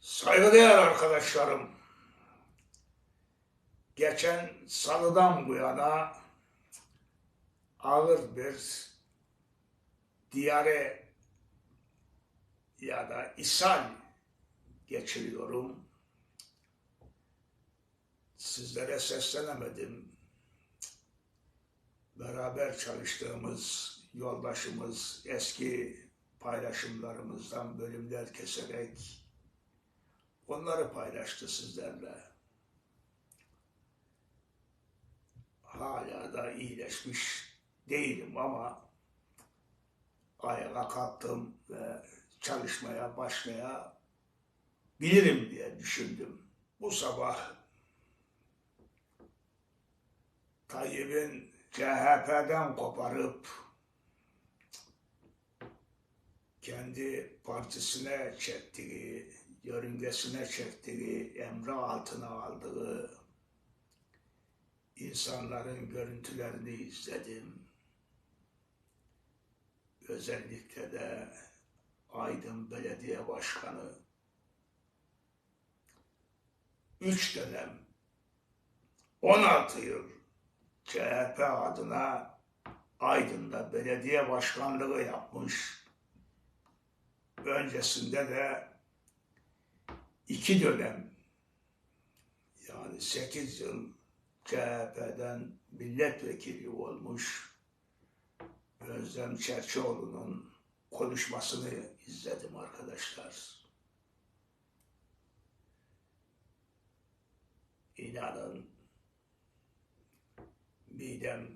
Saygıdeğer arkadaşlarım, geçen salıdan bu yana ağır bir diyare ya da ishal geçiriyorum. Sizlere seslenemedim. Beraber çalıştığımız yoldaşımız eski paylaşımlarımızdan bölümler keserek onları paylaştı sizlerle. Hala da iyileşmiş değilim ama ayağa kalktım ve çalışmaya başlaya bilirim diye düşündüm. Bu sabah Tayyip'in CHP'den koparıp kendi partisine çektiği, yörüngesine çektiği, emri altına aldığı insanların görüntülerini izledim. Özellikle de Aydın Belediye Başkanı üç dönem 16 yıl CHP adına Aydın'da belediye başkanlığı yapmış. Öncesinde de iki dönem yani sekiz yıl CHP'den milletvekili olmuş Özlem Çerçioğlu'nun konuşmasını izledim arkadaşlar. İnanın midem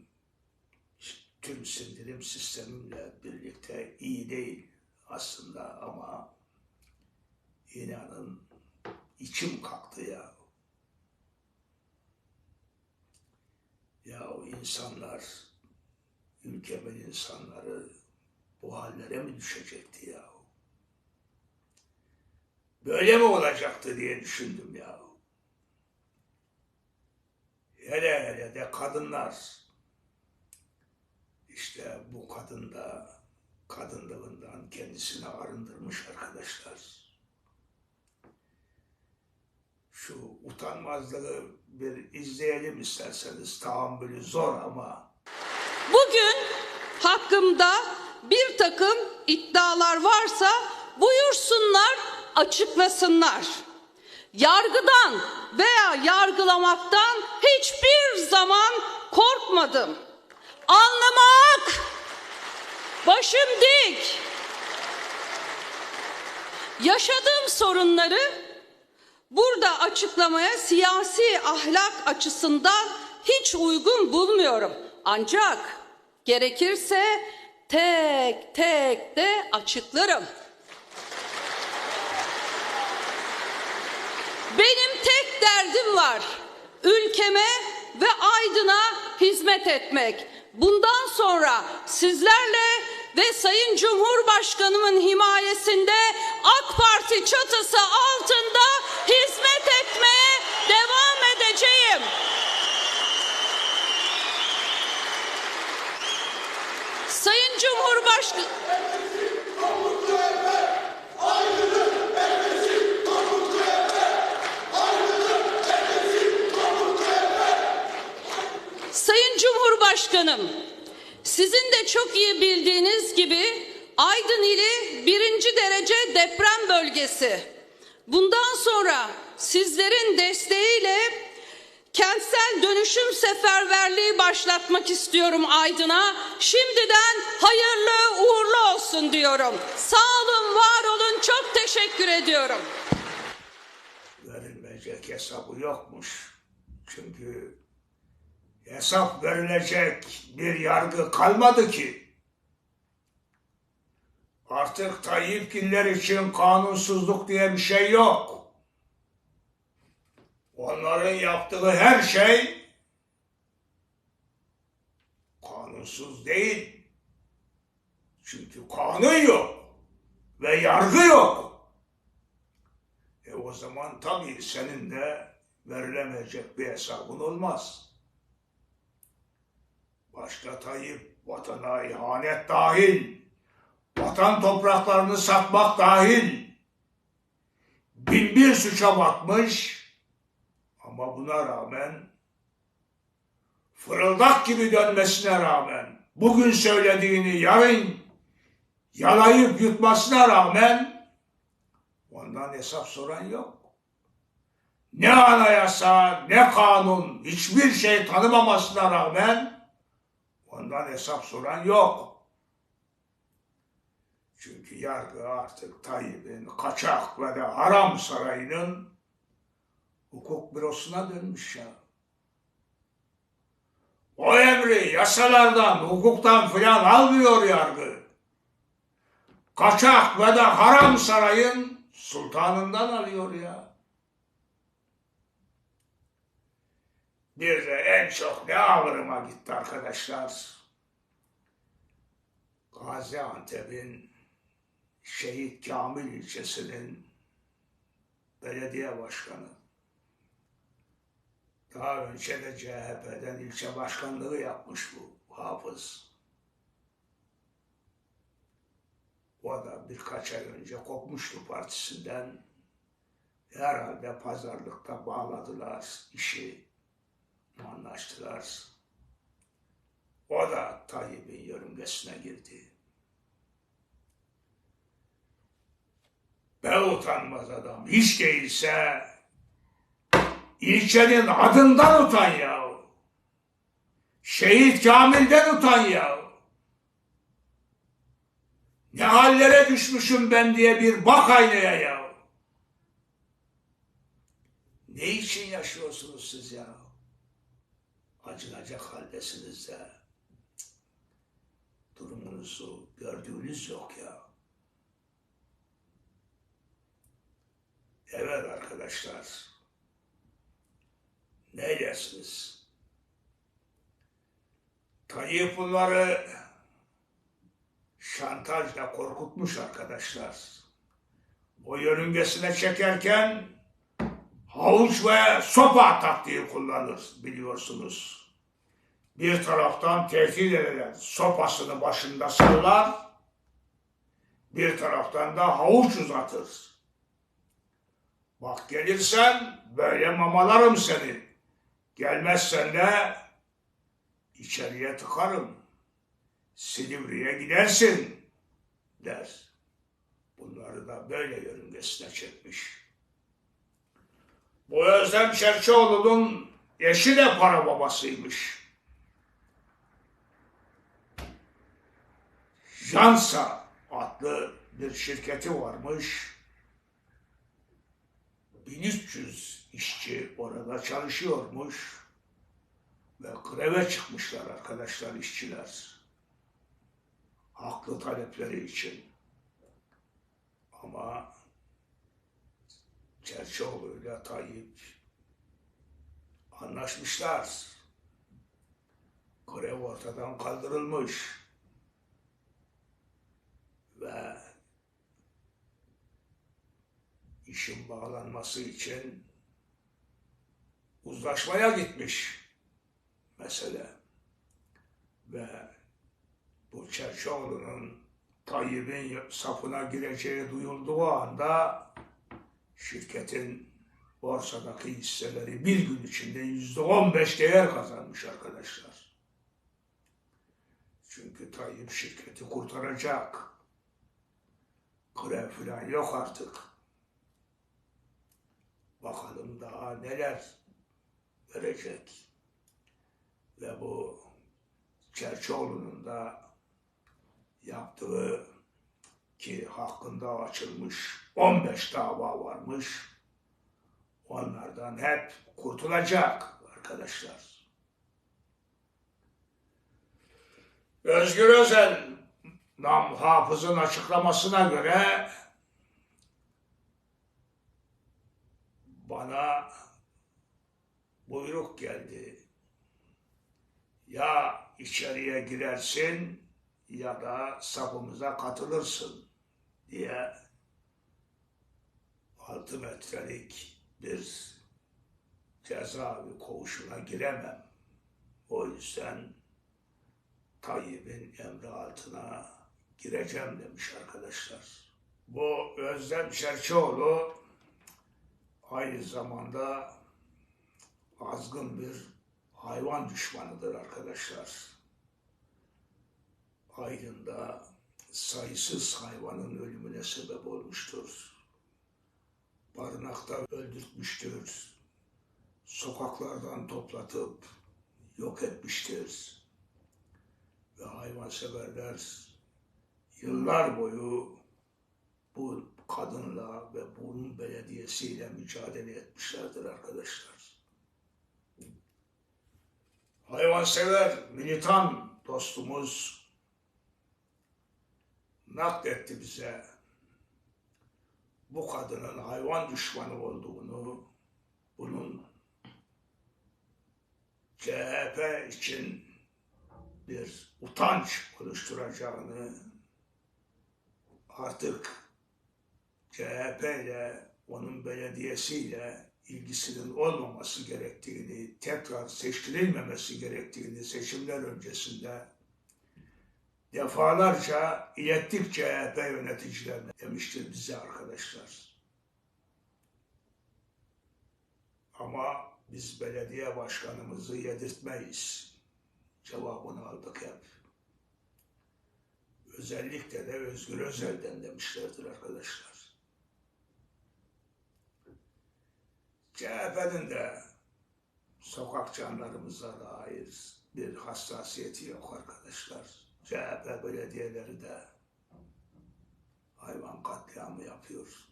tüm sindirim sistemimle birlikte iyi değil aslında ama inanın içim kalktı ya. Ya o insanlar, ülkemin insanları bu hallere mi düşecekti ya? Böyle mi olacaktı diye düşündüm ya. Hele hele de kadınlar. İşte bu kadın da kadınlığından kendisini arındırmış arkadaşlar. Şu utanmazlığı bir izleyelim isterseniz. Tahammülü zor ama Bugün hakkımda bir takım iddialar varsa buyursunlar, açıklasınlar. Yargıdan veya yargılamaktan hiçbir zaman korkmadım. Anlamak, başım dik. Yaşadığım sorunları burada açıklamaya siyasi ahlak açısından hiç uygun bulmuyorum. Ancak gerekirse tek tek de açıklarım. Benim tek derdim var. Ülkeme ve Aydın'a hizmet etmek. Bundan sonra sizlerle ve Sayın Cumhurbaşkanımın himayesinde AK Parti çatısı altında hizmet etmeye devam edeceğim. Sayın Cumhurbaşkanı Sayın Cumhurbaşkanım, sizin de çok iyi bildiğiniz gibi Aydın ili birinci derece deprem bölgesi. Bundan sonra sizlerin desteğiyle kentsel dönüşüm seferberliği başlatmak istiyorum Aydın'a. Şimdiden hayırlı uğurlu olsun diyorum. Sağ olun, var olun. Çok teşekkür ediyorum. verilmeyecek hesabı yokmuş. Çünkü hesap verilecek bir yargı kalmadı ki. Artık Tayyipgiller için kanunsuzluk diye bir şey yok. Onların yaptığı her şey kanunsuz değil. Çünkü kanun yok ve yargı yok. E o zaman tabii senin de verilemeyecek bir hesabın olmaz. Başta Tayyip vatana ihanet dahil, vatan topraklarını satmak dahil, bin bir suça batmış ama buna rağmen fırıldak gibi dönmesine rağmen bugün söylediğini yarın yalayıp yutmasına rağmen ondan hesap soran yok. Ne anayasa ne kanun hiçbir şey tanımamasına rağmen ondan hesap soran yok. Çünkü yargı artık Tayyip'in kaçak ve de haram sarayının hukuk bürosuna dönmüş ya. O emri yasalardan, hukuktan filan almıyor yargı. Kaçak ve de haram sarayın sultanından alıyor ya. Bir de en çok ne ağırıma gitti arkadaşlar. Gaziantep'in Şehit Kamil ilçesinin belediye başkanı. Daha önce de CHP'den ilçe başkanlığı yapmış bu hafız. O da birkaç ay önce kopmuştu partisinden. Herhalde pazarlıkta bağladılar işi, anlaştılar. O da Tayyip'in yörüngesine girdi. Be utanmaz adam. Hiç değilse ilçenin adından utan ya. Şehit Kamil'den utan ya. Ne hallere düşmüşüm ben diye bir bak aynaya ya. Ne için yaşıyorsunuz siz ya? Acınacak haldesiniz de. Durumunuzu gördüğünüz yok ya. Evet arkadaşlar. Ne dersiniz? Tayyip bunları şantajla korkutmuş arkadaşlar. O yörüngesine çekerken havuç ve sopa taktiği kullanır biliyorsunuz. Bir taraftan tehdit edilen sopasını başında sallar, bir taraftan da havuç uzatır. Bak gelirsen böyle mamalarım seni. Gelmezsen de içeriye tıkarım. Silivri'ye gidersin der. Bunları da böyle yörüngesine çekmiş. Bu Özlem Çerçioğlu'nun eşi de para babasıymış. Jansa adlı bir şirketi varmış. 1300 işçi orada çalışıyormuş ve greve çıkmışlar arkadaşlar işçiler. Haklı talepleri için. Ama Çerçioğlu ile Tayyip anlaşmışlar. Grev ortadan kaldırılmış. Ve işin bağlanması için uzlaşmaya gitmiş mesele. Ve bu Çerçoğlu'nun Tayyip'in safına gireceği duyulduğu anda şirketin borsadaki hisseleri bir gün içinde yüzde on beş değer kazanmış arkadaşlar. Çünkü Tayyip şirketi kurtaracak. Grev falan yok artık. Bakalım daha neler verecek. Ve bu Çerçoğlu'nun da yaptığı ki hakkında açılmış 15 dava varmış. Onlardan hep kurtulacak arkadaşlar. Özgür Özel Nam Hafız'ın açıklamasına göre bana buyruk geldi. Ya içeriye girersin ya da safımıza katılırsın diye altı metrelik bir cezaevi koğuşuna giremem. O yüzden Tayyip'in emri altına gireceğim demiş arkadaşlar. Bu Özlem Çerçioğlu aynı zamanda azgın bir hayvan düşmanıdır arkadaşlar. Aydın'da sayısız hayvanın ölümüne sebep olmuştur. Barınakta öldürtmüştür. Sokaklardan toplatıp yok etmiştir. Ve hayvanseverler yıllar boyu bu kadınla ve bunun belediyesiyle mücadele etmişlerdir arkadaşlar. Hayvansever, militan dostumuz nakletti bize bu kadının hayvan düşmanı olduğunu, bunun CHP için bir utanç oluşturacağını, artık CHP ile onun belediyesiyle ilgisinin olmaması gerektiğini, tekrar seçtirilmemesi gerektiğini seçimler öncesinde defalarca ilettik CHP yöneticilerine demiştir bize arkadaşlar. Ama biz belediye başkanımızı yedirtmeyiz. Cevabını aldık hep. Özellikle de Özgür Özel'den demişlerdir arkadaşlar. CHP'nin de sokak canlarımıza dair bir hassasiyeti yok arkadaşlar. CHP belediyeleri de hayvan katliamı yapıyor.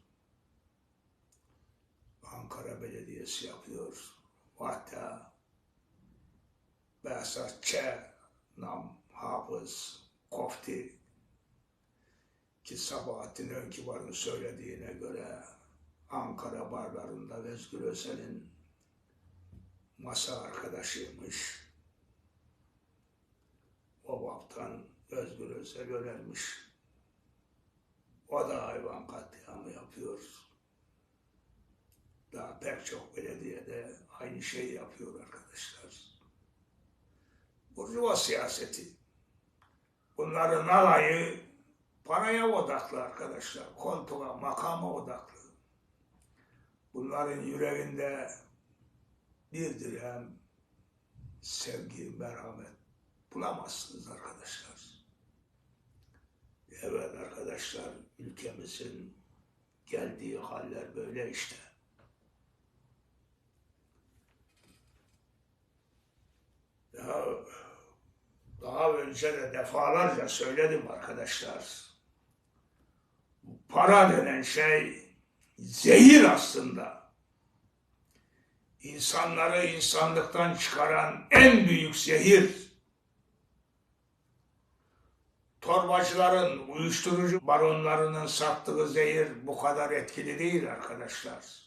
Ankara Belediyesi yapıyor. Hatta Behzat Ç, Nam, Hafız, Kofti ki Sabahattin Önkibar'ın söylediğine göre Ankara barlarında Özgür Özel'in masa arkadaşıymış. O vaktan Özgür Özel önermiş. O da hayvan katliamı yapıyor. Daha pek çok belediyede aynı şeyi yapıyor arkadaşlar. Burjuva siyaseti. Bunların alayı paraya odaklı arkadaşlar. Koltuğa, makama odaklı. Bunların yüreğinde bir dirhem sevgi, merhamet bulamazsınız arkadaşlar. Evet arkadaşlar, ülkemizin geldiği haller böyle işte. Ya, daha önce de defalarca söyledim arkadaşlar. Para denen şey zehir aslında. İnsanları insanlıktan çıkaran en büyük zehir. Torbacıların, uyuşturucu baronlarının sattığı zehir bu kadar etkili değil arkadaşlar.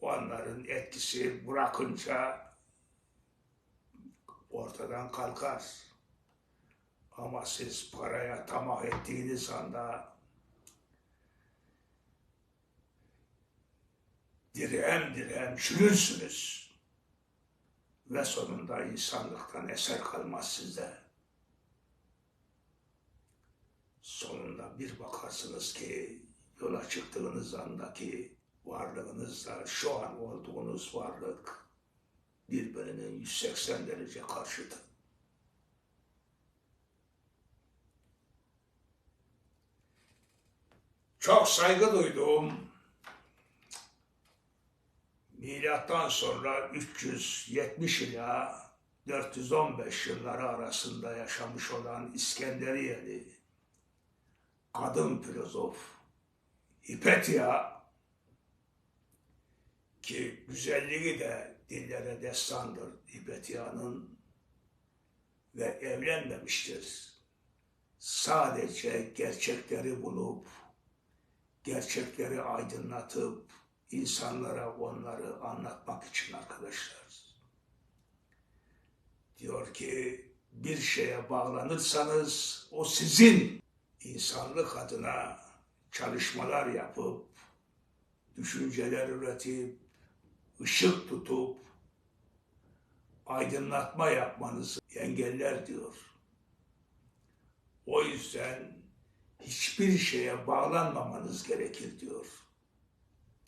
Onların etkisi bırakınca ortadan kalkar. Ama siz paraya tamah ettiğiniz anda dirhem dirhem çürürsünüz. Ve sonunda insanlıktan eser kalmaz sizde. Sonunda bir bakarsınız ki yola çıktığınız andaki varlığınızla şu an olduğunuz varlık birbirinin 180 derece karşıtı. Çok saygı duyduğum milattan sonra 370 ila 415 yılları arasında yaşamış olan İskenderiyeli kadın filozof Hipetia ki güzelliği de dillere destandır Hipetia'nın ve evlenmemiştir. Sadece gerçekleri bulup, gerçekleri aydınlatıp, insanlara onları anlatmak için arkadaşlar. Diyor ki bir şeye bağlanırsanız o sizin insanlık adına çalışmalar yapıp, düşünceler üretip, ışık tutup, aydınlatma yapmanızı engeller diyor. O yüzden hiçbir şeye bağlanmamanız gerekir diyor.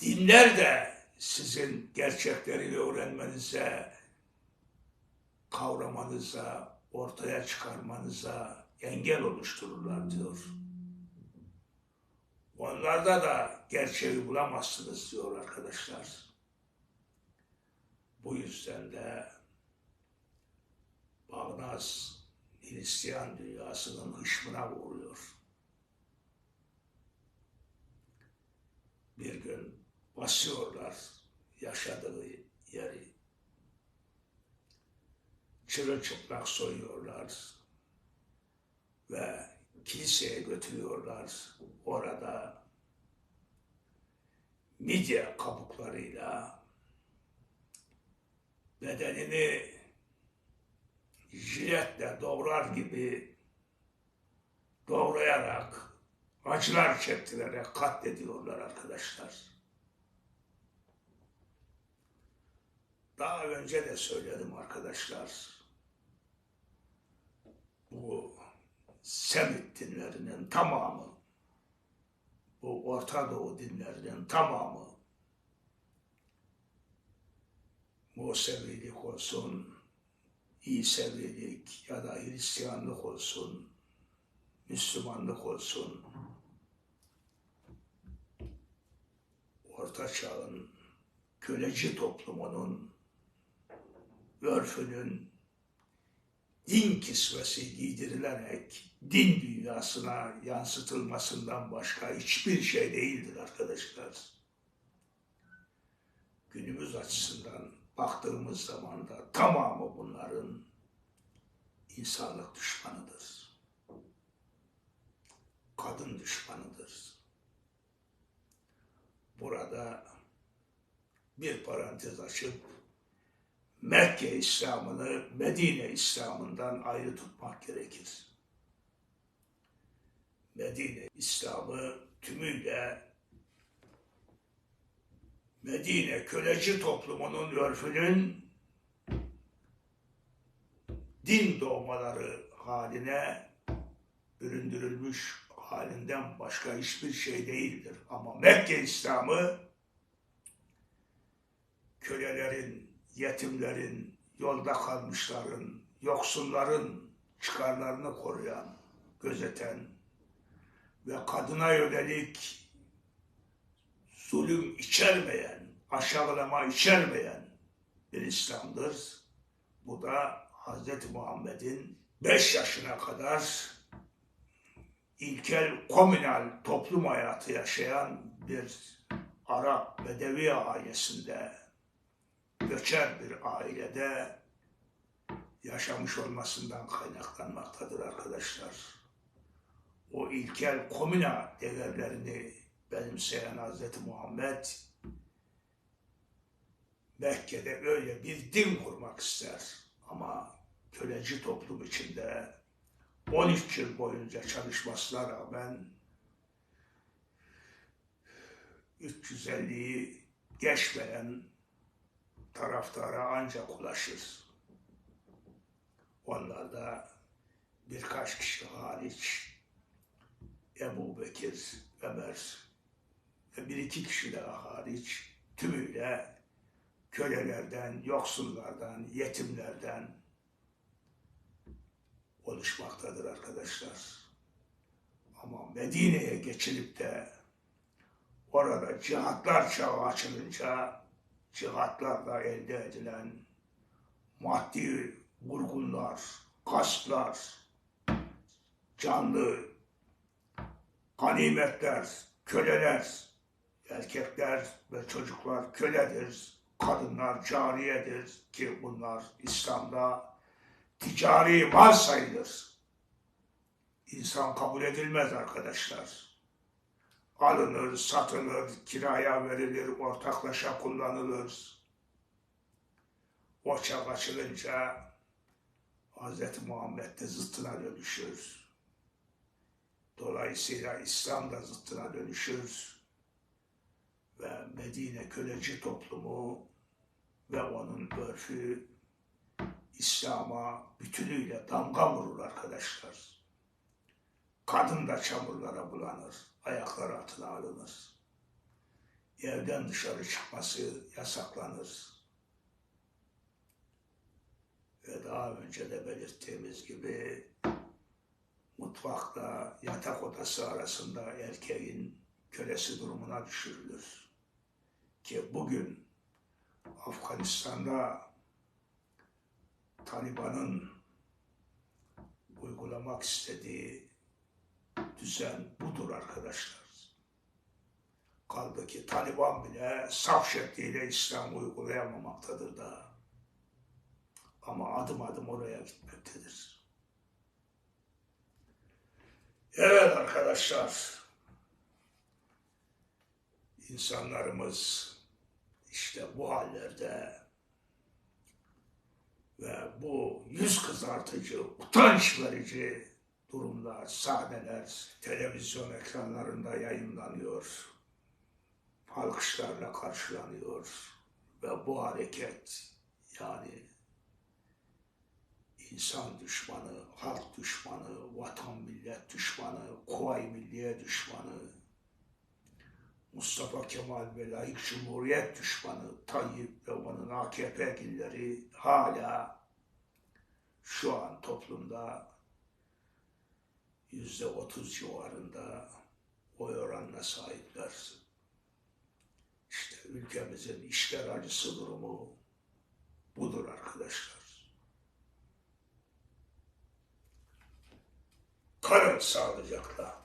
Dinler de sizin gerçekleri öğrenmenize, kavramanıza, ortaya çıkarmanıza engel oluştururlar diyor. Onlarda da gerçeği bulamazsınız diyor arkadaşlar. Bu yüzden de Bağnaz Hristiyan dünyasının hışmına uğruyor. Bir gün basıyorlar yaşadığı yeri. Çırılçıplak soyuyorlar ve kiliseye götürüyorlar. Orada midye kabuklarıyla bedenini jiletle doğrar gibi doğrayarak acılar çektirerek katlediyorlar arkadaşlar. Daha önce de söyledim arkadaşlar. Bu Semit dinlerinin tamamı, bu Orta Doğu dinlerinin tamamı, Musevilik olsun, İsevilik ya da Hristiyanlık olsun, Müslümanlık olsun, Orta Çağ'ın köleci toplumunun örfünün din kisvesi giydirilerek din dünyasına yansıtılmasından başka hiçbir şey değildir arkadaşlar. Günümüz açısından baktığımız zaman da tamamı bunların insanlık düşmanıdır. Kadın düşmanıdır. Burada bir parantez açıp Mekke İslam'ını Medine İslam'ından ayrı tutmak gerekir. Medine İslam'ı tümüyle Medine köleci toplumunun örfünün din doğmaları haline büründürülmüş halinden başka hiçbir şey değildir. Ama Mekke İslam'ı kölelerin, yetimlerin, yolda kalmışların, yoksulların çıkarlarını koruyan, gözeten ve kadına yönelik zulüm içermeyen, aşağılama içermeyen bir İslam'dır. Bu da Hz. Muhammed'in 5 yaşına kadar ilkel komünal toplum hayatı yaşayan bir Arap Bedevi ailesinde göçer bir ailede yaşamış olmasından kaynaklanmaktadır arkadaşlar. O ilkel komüna değerlerini benimseyen Hz. Muhammed Mekke'de öyle bir din kurmak ister. Ama köleci toplum içinde 13 yıl boyunca çalışmasına rağmen 350'yi geçmeyen taraftara ancak ulaşır. Onlar da birkaç kişi hariç Ebu Bekir, Ömer ve bir iki kişi daha hariç tümüyle kölelerden, yoksullardan, yetimlerden oluşmaktadır arkadaşlar. Ama Medine'ye geçilip de orada cihatlar çağı açılınca cihatlarla elde edilen maddi vurgunlar, gasplar, canlı ganimetler, köleler, erkekler ve çocuklar köledir, kadınlar cariyedir ki bunlar İslam'da ticari mal sayılır. İnsan kabul edilmez arkadaşlar. Alınır, satılır, kiraya verilir, ortaklaşa kullanılır. O çağ açılınca Hz. Muhammed de zıttına dönüşür. Dolayısıyla İslam da zıttına dönüşür ve Medine köleci toplumu ve onun örfü İslam'a bütünüyle damga vurur arkadaşlar. Kadın da çamurlara bulanır, ayakları altına alınır. Evden dışarı çıkması yasaklanır. Ve daha önce de belirttiğimiz gibi mutfakla yatak odası arasında erkeğin kölesi durumuna düşürülür. Ki bugün Afganistan'da Taliban'ın uygulamak istediği düzen budur arkadaşlar. Kaldı ki Taliban bile saf şekliyle İslam uygulayamamaktadır da. Ama adım adım oraya gitmektedir. Evet arkadaşlar. İnsanlarımız işte bu hallerde ve bu yüz kızartıcı, utanç verici durumlar, sahneler televizyon ekranlarında yayınlanıyor. Alkışlarla karşılanıyor. Ve bu hareket yani insan düşmanı, halk düşmanı, vatan millet düşmanı, Kuvayi Milliye düşmanı, Mustafa Kemal ve layık Cumhuriyet düşmanı Tayyip ve onun AKP gilleri hala şu an toplumda yüzde otuz civarında oy oranına sahipler. İşte ülkemizin işler acısı durumu budur arkadaşlar. Kalın sağlıcakla.